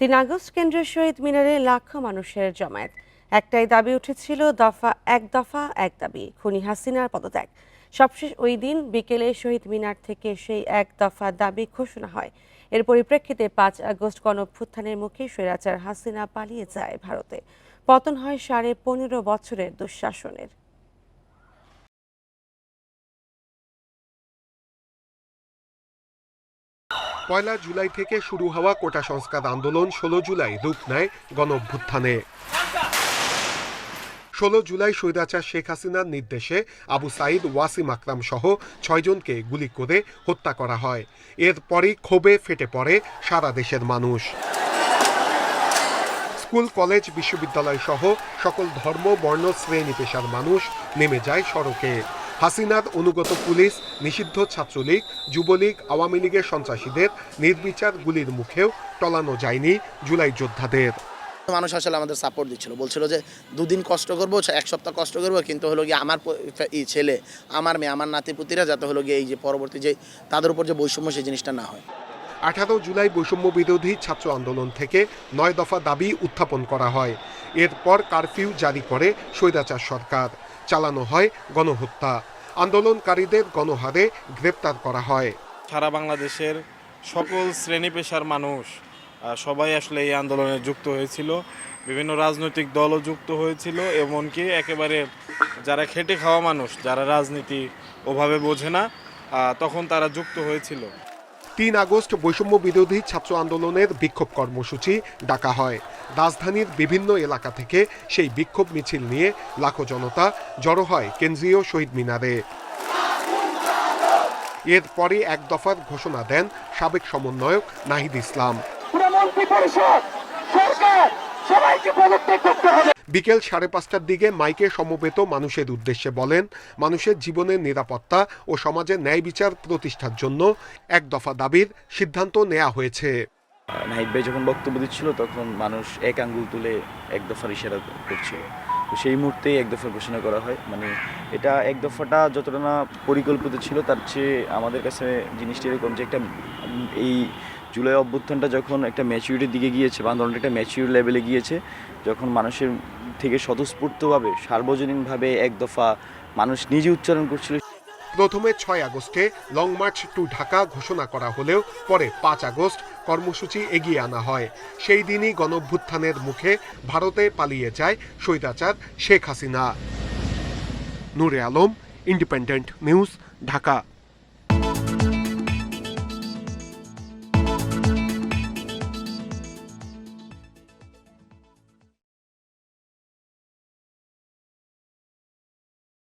তিন আগস্ট কেন্দ্রীয় শহীদ মিনারে লাখো মানুষের জমায়েত। একটাই দাবি উঠেছিল, দফা, এক দফা, এক দাবি, খুনি হাসিনার পদত্যাগ। সবশেষ ওই দিন বিকেলে শহীদ মিনার থেকে সেই এক দফা দাবি ঘোষণা হয়। এর পরিপ্রেক্ষিতে পাঁচ আগস্ট গণঅভ্যুত্থানের মুখে স্বৈরাচার হাসিনা পালিয়ে যায় ভারতে। পতন হয় সাড়ে পনেরো বছরের দুঃশাসনের। পয়লা জুলাই থেকে শুরু হওয়া কোটা সংস্কার আন্দোলন ষোলো জুলাই রূপ নেয় গণ অভ্যুত্থানে ষোলো জুলাই স্বৈরাচার শেখ হাসিনার নির্দেশে আবু সাইদ, ওয়াসিম আকরাম সহ ছয়জনকে গুলি করে হত্যা করা হয়। এরপরই ক্ষোভে ফেটে পড়ে সারা দেশের মানুষ। স্কুল, কলেজ, বিশ্ববিদ্যালয় সহ সকল ধর্ম, বর্ণ, শ্রেণি, পেশার মানুষ নেমে যায় সড়কে। হাসিনার অনুগত পুলিশ নিষিদ্ধ ছাত্রলীগ যুবলীগ আওয়ামী লীগের সন্ত্রাসীদের নির্বিচার গুলির মুখেও টলানো যায়নি জুলাই যোদ্ধাদের। মানুষ আসলে আমাদের সাপোর্ট দিচ্ছিল। বলছিল যে দুদিন কষ্ট করব এক সপ্তাহ কষ্ট করব কিন্তু হলো গিয়ে আমার ছেলে আমার মেয়ে আমার নাতিপুতিরা যাতে হলো গিয়ে এই যে পরবর্তী যে তাদের উপর যে বৈষম্য সেই জিনিসটা না হয়। আঠারো জুলাই বৈষম্য বিরোধী ছাত্র আন্দোলন থেকে নয় দফা দাবি উত্থাপন করা হয়। এরপর কারফিউ জারি করে স্বৈরাচার সরকার। চালানো হয় গণহত্যা। আন্দোলনকারীদের গণহারে গ্রেপ্তার করা হয়। সারা বাংলাদেশের সকল শ্রেণি পেশার মানুষ সবাই আসলে এই আন্দোলনে যুক্ত হয়েছিল। বিভিন্ন রাজনৈতিক দলও যুক্ত হয়েছিল, এমনকি একেবারে যারা খেটে খাওয়া মানুষ, যারা রাজনীতি ওভাবে বোঝে না তখন তারা যুক্ত হয়েছিল। তিন আগস্ট বৈষম্য বিরোধী ছাত্র আন্দোলনের বিক্ষোভ কর্মসূচি ডাকা হয়। রাজধানীর বিভিন্ন এলাকা থেকে সেই বিক্ষোভ মিছিল নিয়ে লাখো জনতা জড়ো হয় কেন্দ্রীয় শহীদ মিনারে। এরপরে এক দফার ঘোষণা দেন সাবেক সমন্বয়ক নাহিদ ইসলাম। সরকার, সবাইকে পদত্যাগ করতে হবে। বিকেল সাড়ে পাঁচটার দিকে মাইকে সমবেত মানুষের উদ্দেশ্যে বলেন, মানুষের জীবনের নিরাপত্তা ও সমাজের ন্যায় বিচার প্রতিষ্ঠার জন্য এক দফা দাবির সিদ্ধান্ত নেওয়া হয়েছে। নাহিদ ভাই যখন বক্তব্য দিচ্ছিল, তখন মানুষ এক আঙ্গুল তুলে এক দফার ইশারা করছিল। তো সেই মুহূর্তেই এক দফা ঘোষণা করা হয়। মানে এটা এক দফাটা যতটা না পরিকল্পিত ছিল, তার চেয়ে আমাদের কাছে জিনিসটি এরকম যে একটা, এই জুলাই অভ্যুত্থানটা যখন একটা ম্যাচিউরিটির দিকে গিয়েছে বা আন্দোলনটা একটা ম্যাচিউর লেভেলে গিয়েছে, যখন মানুষের থেকে স্বতঃস্ফূর্তভাবে, সার্বজনীনভাবে এক দফা মানুষ নিজে উচ্চারণ করছিল প্রথমে ছয় আগস্টে লং মার্চ টু ঢাকা ঘোষণা করা হলেও পরে পাঁচ আগস্ট কর্মসূচি এগিয়ে আনা হয়। সেই দিনই গণভ্যুত্থানের মুখে ভারতে পালিয়ে যায় স্বৈরাচার Sheikh Hasina. Nure Alam independent news Dhaka.